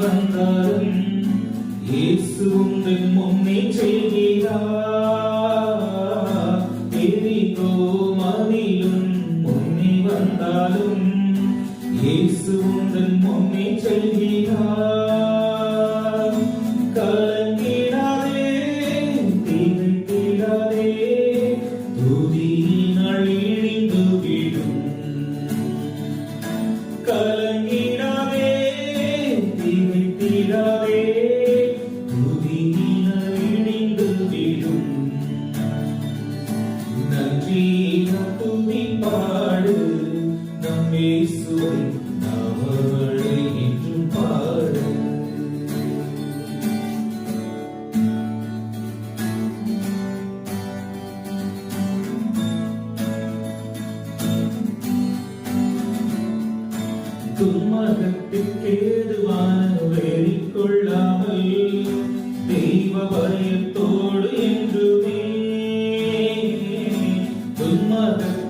வந்தாலும் இயேசு உங்கள் முன்னே செய்கிறார் இயேசு உங்கள் முன்னே செல்கிறார். கலங்கிடாதே திகைத்திடாதே துதியினால் இழிந்து விடும். கலங்கிடாதே திகைத்திடாதே துதியினால் இழிந்து விடும். நன்றி துதி பாடு அவளை வேறிக்கொள்ளாமல் தெய்வ பயத்தோடு என்றுமே. துன்மகத்திற்கேதுவான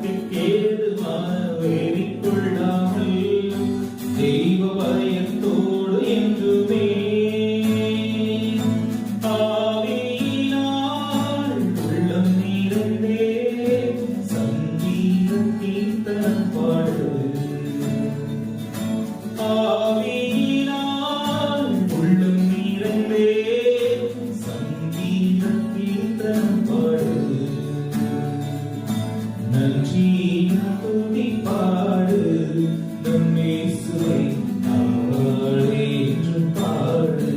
நன்றி துதி பாடு நம் இயேசுவை நாளேற்றும் பாடு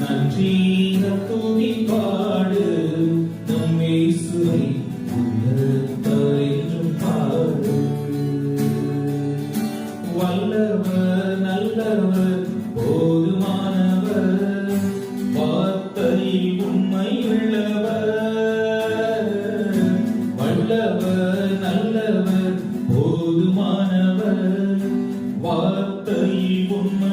நன்றி துதி பாடு நம் வல்லவர் நல்லவர் நல்லவர் போதுமானவர் வார்த்தை உண்மை